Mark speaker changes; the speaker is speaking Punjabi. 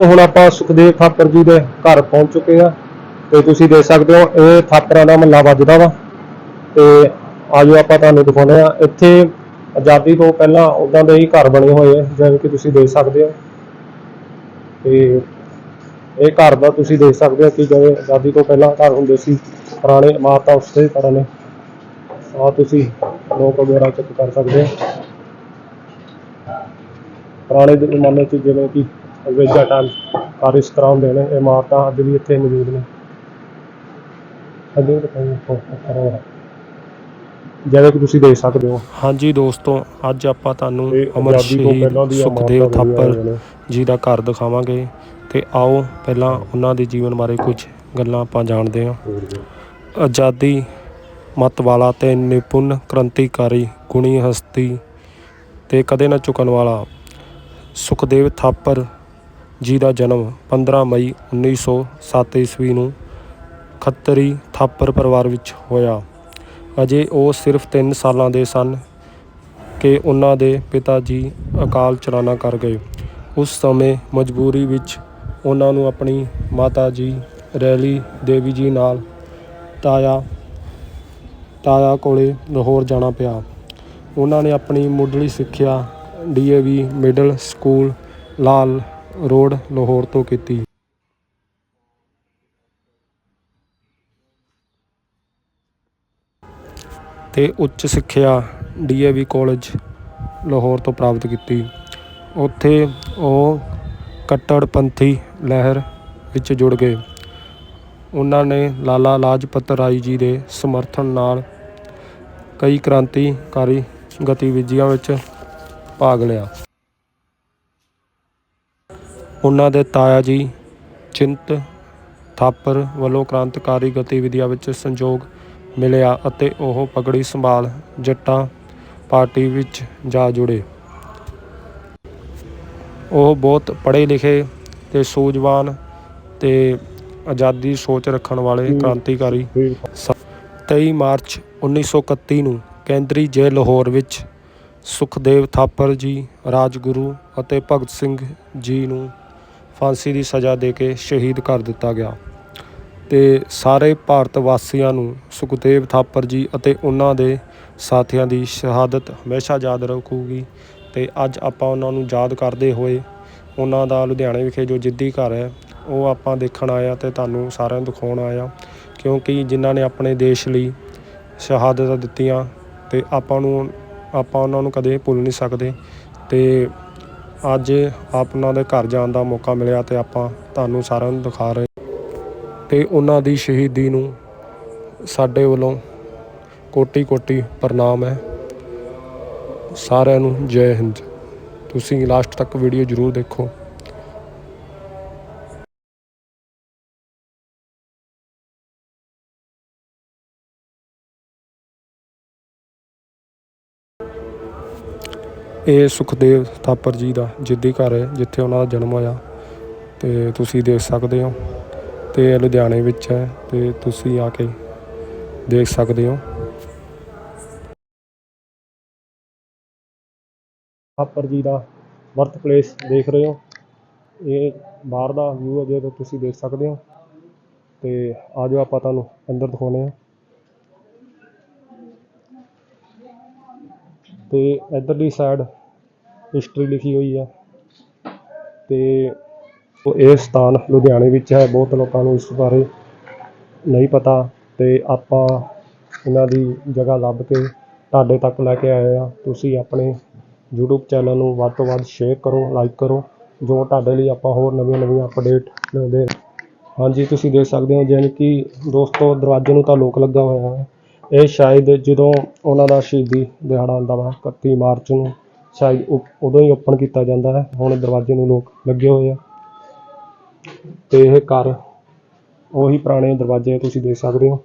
Speaker 1: ਹੁਣ ਆਪਾਂ ਸੁਖਦੇਵ ਥਾਪਰ ਜੀ ਦੇ ਘਰ ਪਹੁੰਚ ਚੁੱਕੇ ਆ ਤੇ ਤੁਸੀਂ ਦੇਖ ਸਕਦੇ ਹੋ, ਇਹ ਥਾਪਰਾਂ ਦਾ ਮਹੱਲਾ ਵੱਜਦਾ ਵਾ। ਤੇ ਆਜੋ ਆਪਾਂ ਤੁਹਾਨੂੰ ਦਿਖਾਉਂਦੇ ਆ ਇੱਥੇ ਆਜ਼ਾਦੀ ਤੋਂ ਪਹਿਲਾਂ ਉਦਾਂ ਦੇ ਹੀ ਘਰ ਬਣੇ ਹੋਏ ਆ, ਜਿਵੇਂ ਕਿ ਤੁਸੀਂ ਦੇਖ ਸਕਦੇ ਹੋ। ਤੇ ਇਹ ਘਰ ਦਾ ਤੁਸੀਂ ਦੇਖ ਸਕਦੇ ਹੋ ਕਿ ਜਿਵੇਂ ਆਜ਼ਾਦੀ ਤੋਂ ਪਹਿਲਾਂ ਘਰ ਹੁੰਦੇ ਸੀ, ਪੁਰਾਣੇ ਇਮਾਰਤਾਂ ਉਸੇ ਤਰ੍ਹਾਂ ਨੇ। ਆ ਤੁਸੀਂ ਲੋਕ ਵਗੈਰਾ ਚੈੱਕ ਕਰ ਸਕਦੇ ਹੋ। ਪੁਰਾਣੇ ਜ਼ਮਾਨੇ 'ਚ ਜਿਵੇਂ ਕਿ ਅੰਗਰੇਜ਼ਾਂ ਟਾਈਮ ਘਰ ਇਸ ਤਰ੍ਹਾਂ ਹੁੰਦੇ ਨੇ ਇਹ ਇਮਾਰਤਾਂ ਅੱਜ ਵੀ ਇੱਥੇ ਮੌਜੂਦ ਨੇ। ਅੱਗੇ ਦਿਖਾਈਏ ਕਰੋ ਜਿਵੇਂ ਕਿ ਤੁਸੀਂ ਦੇਖ ਸਕਦੇ ਹੋ।
Speaker 2: ਹਾਂਜੀ ਦੋਸਤੋ ਅੱਜ ਆਪਾਂ ਤੁਹਾਨੂੰ ਅਮਰ ਸ਼ਹੀਦ ਸੁਖਦੇਵ ਥਾਪਰ। ਜੀ ਦਾ ਘਰ ਦਿਖਾਵਾਂਗੇ। ਤੇ ਆਓ ਪਹਿਲਾਂ ਉਹਨਾਂ ਦੇ ਜੀਵਨ ਬਾਰੇ ਕੁਝ ਗੱਲਾਂ ਆਪਾਂ ਜਾਣਦੇ ਹਾਂ। ਆਜ਼ਾਦੀ ਮਤ ਵਾਲਾ ਤੇ ਨਿਪੁੰਨ ਕ੍ਰਾਂਤੀਕਾਰੀ ਗੁਣੀ ਹਸਤੀ ਤੇ ਕਦੇ ਨਾ ਝੁਕਣ ਵਾਲਾ ਸੁਖਦੇਵ ਥਾਪਰ ਜੀ ਦਾ ਜਨਮ 15 ਮਈ 1907 ਈਸਵੀ ਨੂੰ ਖੱਤਰੀ ਥਾਪਰ ਪਰਿਵਾਰ ਵਿੱਚ ਹੋਇਆ। ਅਜੇ ਉਹ ਸਿਰਫ 3 ਸਾਲਾਂ ਦੇ ਸਨ ਕਿ ਉਹਨਾਂ ਦੇ ਪਿਤਾ ਜੀ ਅਕਾਲ ਚਲਾਣਾ ਕਰ ਗਏ। ਉਸ ਸਮੇਂ ਮਜਬੂਰੀ ਵਿੱਚ ਉਹਨਾਂ ਨੂੰ ਆਪਣੀ ਮਾਤਾ ਜੀ ਰੈਲੀ ਦੇਵੀ ਜੀ ਨਾਲ ਤਾਇਆ ਤਾਇਆ ਕੋਲੇ ਲਾਹੌਰ ਜਾਣਾ ਪਿਆ। ਉਹਨਾਂ ਨੇ ਆਪਣੀ ਮੁੱਢਲੀ ਸਿੱਖਿਆ DAV middle school, Lal road Lahore ਤੋਂ ਕੀਤੀ। ਤੇ ਉੱਚ ਸਿੱਖਿਆ ਡੀਏਵੀ ਕਾਲਜ ਲਾਹੌਰ ਤੋਂ ਪ੍ਰਾਪਤ ਕੀਤੀ। ਉੱਥੇ ਉਹ ਕੱਟੜਪੰਥੀ ਲਹਿਰ ਵਿੱਚ ਜੁੜ ਗਏ। ਉਹਨਾਂ ਨੇ ਲਾਲਾ ਲਾਜਪਤ ਰਾਏ ਜੀ ਦੇ ਸਮਰਥਨ ਨਾਲ ਕਈ ਕ੍ਰਾਂਤੀਕਾਰੀ ਗਤੀਵਿਧੀਆਂ ਵਿੱਚ ਭਾਗ ਲਿਆ। ਉਹਨਾਂ ਦੇ ਤਾਇਆ ਜੀ ਚਿੰਤ ਥਾਪਰ ਵੱਲੋਂ ਕ੍ਰਾਂਤੀਕਾਰੀ ਗਤੀਵਿਧੀਆਂ ਵਿੱਚ ਸੰਯੋਗ ਮਿਲਿਆ ਅਤੇ ਉਹ ਪਗੜੀ ਸੰਭਾਲ ਜੱਟਾਂ ਪਾਰਟੀ ਵਿੱਚ ਜਾ ਜੁੜੇ। ਉਹ ਬਹੁਤ ਪੜ੍ਹੇ ਲਿਖੇ ਤੇ ਸੂਝਵਾਨ ਤੇ ਆਜ਼ਾਦੀ ਸੋਚ ਰੱਖਣ ਵਾਲੇ ਕ੍ਰਾਂਤੀਕਾਰੀ ਸ- 23 ਮਾਰਚ 1931 ਨੂੰ ਕੇਂਦਰੀ ਜੇਲ੍ਹ ਲਾਹੌਰ ਵਿੱਚ ਸੁਖਦੇਵ ਥਾਪਰ ਜੀ ਰਾਜਗੁਰੂ ਅਤੇ ਭਗਤ ਸਿੰਘ ਜੀ ਨੂੰ ਫਾਂਸੀ ਦੀ ਸਜ਼ਾ ਦੇ ਕੇ ਸ਼ਹੀਦ ਕਰ ਦਿੱਤਾ ਗਿਆ। ਤੇ ਸਾਰੇ ਭਾਰਤ ਵਾਸੀਆਂ ਨੂੰ ਸੁਖਦੇਵ ਥਾਪਰ ਜੀ ਅਤੇ ਉਹਨਾਂ ਦੇ ਸਾਥੀਆਂ ਦੀ ਸ਼ਹਾਦਤ ਹਮੇਸ਼ਾ ਯਾਦ ਰੱਖੂਗੀ। ਤੇ ਅੱਜ ਆਪਾਂ ਉਹਨਾਂ ਨੂੰ ਯਾਦ ਕਰਦੇ ਹੋਏ ਉਹਨਾਂ ਦਾ ਲੁਧਿਆਣੇ ਵਿਖੇ ਜੋ ਜਿੱਦੀ ਘਰ ਹੈ, ਉਹ ਆਪਾਂ ਦੇਖਣ ਆਇਆ ਤੇ ਤੁਹਾਨੂੰ ਸਾਰਿਆਂ ਨੂੰ ਦਿਖਾਉਣ ਆਇਆ ਕਿਉਂਕਿ ਜਿਨ੍ਹਾਂ ਨੇ ਆਪਣੇ ਦੇਸ਼ ਲਈ ਸ਼ਹਾਦਤਾਂ ਦਿੱਤੀਆਂ ਤੇ ਆਪਾਂ ਨੂੰ, ਆਪਾਂ ਉਹਨਾਂ ਨੂੰ ਕਦੇ ਭੁੱਲ ਨਹੀਂ ਸਕਦੇ। ਤੇ ਅੱਜ ਆਪਣਾ ਦੇ ਘਰ ਜਾਣ ਦਾ ਮੌਕਾ ਮਿਲਿਆ ਤੇ ਆਪਾਂ ਤੁਹਾਨੂੰ ਸਾਰਿਆਂ ਨੂੰ ਦਿਖਾ ਰਹੇ ਤੇ ਉਹਨਾਂ ਦੀ ਸ਼ਹੀਦੀ ਨੂੰ ਸਾਡੇ ਵੱਲੋਂ ਕੋਟੀ ਕੋਟੀ ਪ੍ਰਣਾਮ ਹੈ। ਸਾਰਿਆਂ ਨੂੰ ਜੈ ਹਿੰਦ। ਤੁਸੀਂ ਲਾਸਟ ਤੱਕ ਵੀਡੀਓ ਜ਼ਰੂਰ ਦੇਖੋ। ਇਹ ਸੁਖਦੇਵ ਥਾਪਰ ਜੀ ਦਾ ਜਿੱਦੀ ਘਰ ਹੈ, ਜਿੱਥੇ ਉਹਨਾਂ ਦਾ ਜਨਮ ਹੋਇਆ। ਤੇ ਤੁਸੀਂ ਦੇਖ ਸਕਦੇ ਹੋ, ਤੇ ਲੁਧਿਆਣੇ ਵਿੱਚ ਹੈ, ਤੇ ਤੁਸੀਂ ਆ ਕੇ ਦੇਖ ਸਕਦੇ ਹੋ।
Speaker 1: ਥਾਪਰ ਜੀ ਦਾ ਬਰਥ ਪਲੇਸ ਦੇਖ ਰਹੇ ਹੋ। ਇਹ ਬਾਹਰ ਦਾ ਵਿਊ ਹੈ, ਜਿਹੜਾ ਤੁਸੀਂ ਦੇਖ ਸਕਦੇ ਹੋ। ਤੇ ਆਜੋ ਆਪਾਂ ਤੁਹਾਨੂੰ ਅੰਦਰ ਦਿਖਾਉਂਦੇ ਹਾਂ। ਤੇ ਇਧਰਲੀ ਸਾਈਡ ਹਿਸਟਰੀ ਲਿਖੀ ਹੋਈ ਹੈ ਤੇ ਇਹ ਸਥਾਨ ਲੁਧਿਆਣੇ ਵਿੱਚ ਹੈ, ਬਹੁਤ ਲੋਕਾਂ ਨੂੰ ਇਸ ਬਾਰੇ ਨਹੀਂ ਪਤਾ। ਤੇ ਆਪਾਂ ਇਹਨਾਂ ਦੀ ਜਗ੍ਹਾ ਲੱਭ ਕੇ ਤੁਹਾਡੇ ਤੱਕ ਲੈ ਕੇ ਆਏ ਆ। ਤੁਸੀਂ ਆਪਣੇ YouTube ਚੈਨਲ ਨੂੰ ਵੱਧ ਤੋਂ ਵੱਧ ਸ਼ੇਅਰ ਕਰੋ ਲਾਈਕ ਕਰੋ। ਜੋ ਤੁਹਾਡੇ ਲਈ ਆਪਾਂ ਹੋਰ ਨਵੀਆਂ ਨਵੀਆਂ ਅਪਡੇਟ ਲਿਆਉਂਦੇ ਹਾਂਜੀ, ਤੁਸੀਂ ਦੇਖ ਸਕਦੇ ਹੋ ਜਿਵੇਂ ਕਿ ਦੋਸਤੋ, ਦਰਵਾਜ਼ੇ ਨੂੰ ਤਾਂ ਲੋਕ ਲੱਗਾ ਹੋਇਆ ਹੈ। ਇਹ ਸ਼ਾਇਦ ਜਦੋਂ ਉਹਨਾਂ ਦਾ ਸ਼ਹੀਦੀ ਦਿਹਾੜਾ ਆਉਂਦਾ ਵਾ 31 ਮਾਰਚ ਨੂੰ ਸ਼ਾਇਦ ਉ- ਉਦੋਂ ਹੀ ਓਪਨ ਕੀਤਾ ਜਾਂਦਾ ਹੈ। ਹੁਣ ਦਰਵਾਜ਼ੇ ਨੂੰ ਲੋਕ ਲੱਗੇ ਹੋਏ ਆ। ਤੇ ਇਹ ਘਰ ਉਹੀ ਪੁਰਾਣੇ ਦਰਵਾਜ਼ੇ ਤੁਸੀਂ ਦੇਖ ਸਕਦੇ ਹੋ।